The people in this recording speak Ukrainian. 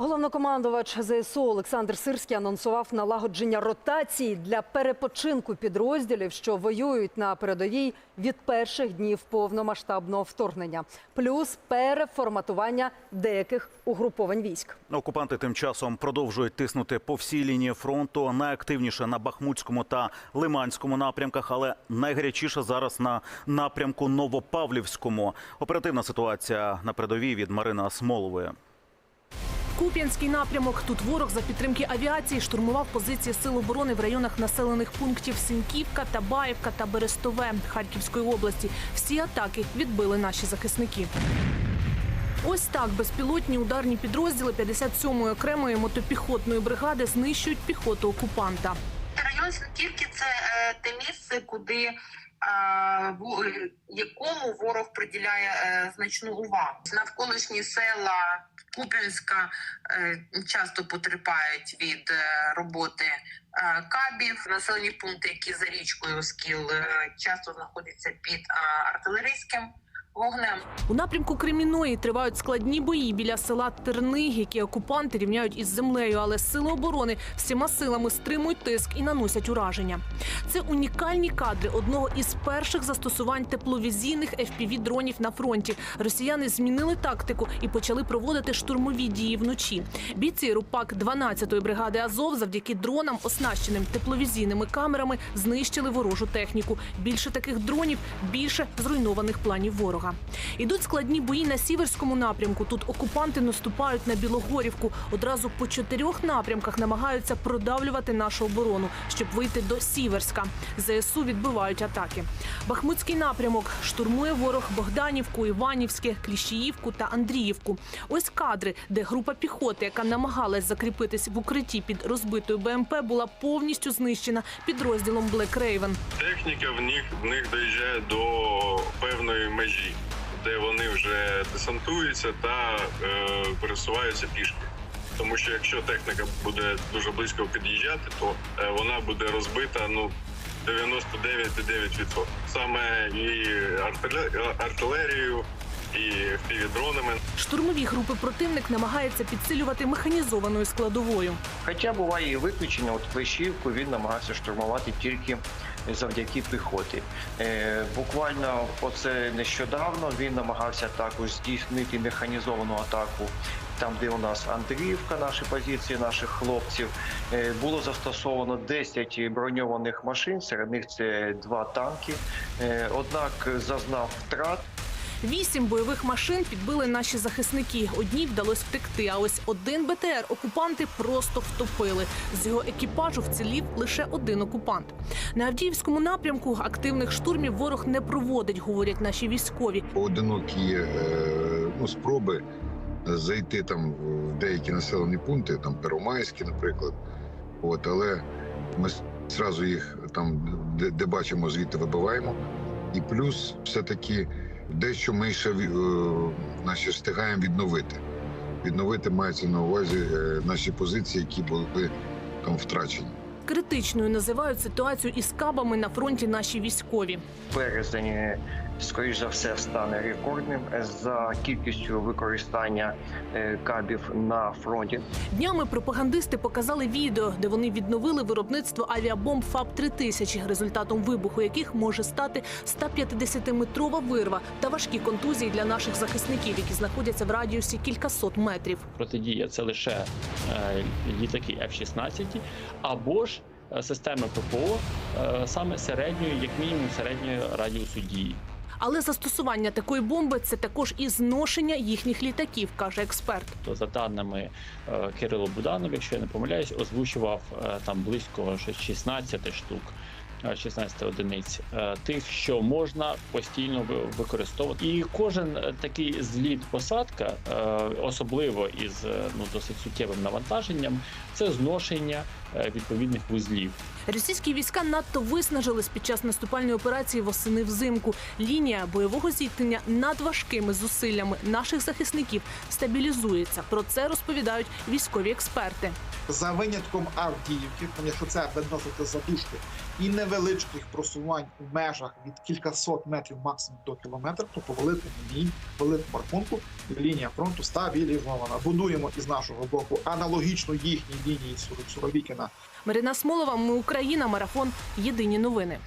Головнокомандувач ЗСУ Олександр Сирський анонсував налагодження ротації для перепочинку підрозділів, що воюють на передовій від перших днів повномасштабного вторгнення, плюс переформатування деяких угруповань військ. Окупанти тим часом продовжують тиснути по всій лінії фронту. Найактивніше на Бахмутському та Лиманському напрямках, але найгарячіше зараз на напрямку Новопавлівському. Оперативна ситуація на передовій від Марини Асмолової. Куп'янський напрямок. Тут ворог за підтримки авіації штурмував позиції сил оборони в районах населених пунктів Синьківка, Табаївка та Берестове Харківської області. Всі атаки відбили наші захисники. Ось так безпілотні ударні підрозділи 57-ї окремої мотопіхотної бригади знищують піхоту окупанта. Район Синківки це е, те місце, куди е, якому ворог приділяє е, значну увагу. Навколишні села Куп'янська е, часто потерпають від е, роботи е, кабів. Населені пункти, які за річкою Скіл, часто знаходяться під артилерійським вогнем. У напрямку Креміної тривають складні бої біля села Терни, які окупанти рівняють із землею, але сили оборони всіма силами стримують тиск і наносять ураження. Це унікальні кадри одного із перших застосувань тепловізійних fpv дронів на фронті. Росіяни змінили тактику і почали проводити штурмові дії вночі. Бійці РУПАК 12-ї бригади Азов завдяки дронам, оснащеним тепловізійними камерами, знищили ворожу техніку. Більше таких дронів, більше зруйнованих планів ворога. Ідуть складні бої на сіверському напрямку. Тут окупанти наступають на Білогорівку. Одразу по чотирьох напрямках намагаються продавлювати нашу оборону, щоб вийти до Сіверська. ЗСУ відбивають атаки. Бахмутський напрямок штурмує ворог Богданівку, Іванівське, Кліщіївку та Андріївку. Ось кадри, де група піхоти, яка намагалась закріпитись в укритті під розбитою БМП, була повністю знищена підрозділом Black Raven. Техніка в них в них доїжджає до певної межі, де вони вже десантуються та е, пересуваються пішки. Тому що якщо техніка буде дуже близько під'їжджати, то е, вона буде розбита ну 99,9%. Саме і артиле- артилерією, і півдронами. Штурмові групи противник намагається підсилювати механізованою складовою. Хоча буває і виключення, от Клещівку він намагався штурмувати тільки завдяки піхоті. Е, буквально оце нещодавно він намагався також здійснити механізовану атаку. Там, де у нас Андріївка, наші позиції наших хлопців, Е, було застосовано 10 броньованих машин. Серед них це два танки. Е, однак зазнав втрат. Вісім бойових машин підбили наші захисники. Одній вдалося втекти. А ось один БТР окупанти просто втопили. З його екіпажу вцілів лише один окупант. На Авдіївському напрямку активних штурмів ворог не проводить, говорять наші військові. поодинокі е, ну, спроби зайти там в деякі населені пункти, там Первомайські, наприклад. От, але ми зразу їх там, де, де бачимо, звідти вибиваємо. І плюс все-таки дещо ми ще е, наші встигаємо відновити. Відновити мається на увазі е, наші позиції, які були там втрачені. Критичною називають ситуацію із кабами на фронті наші військові. березень, скоріш за все, стане рекордним за кількістю використання е, кабів на фронті. Днями пропагандисти показали відео, де вони відновили виробництво авіабомб ФАБ 3000 результатом вибуху яких може стати 150-метрова вирва та важкі контузії для наших захисників, які знаходяться в радіусі кількасот метрів. протидія це лише е, літаки F-16 або ж е, системи ППО саме середньої, як мінімум середньої радіусу дії. Але застосування такої бомби це також і зношення їхніх літаків, каже експерт. То за даними е, Кирило Буданов, якщо я не помиляюсь, озвучував е, там близько 16 штук. е, 16 одиниць е, тих, що можна постійно використовувати, і кожен такий зліт посадка, особливо із ну досить суттєвим навантаженням, це зношення відповідних вузлів. Російські війська надто виснажились під час наступальної операції восени взимку. Лінія бойового зіткнення над важкими зусиллями наших захисників стабілізується. Про це розповідають військові експерти. за винятком Авдіївки, якщо це відносити задушки і невеличких просувань у межах від кількасот метрів максимум до кілометра, то по великому лінії, великому рахунку лінія фронту стабілізована. Будуємо із нашого боку аналогічно їхній лінії Суровікіна Марина Смолова, ми Україна, марафон. Єдині новини.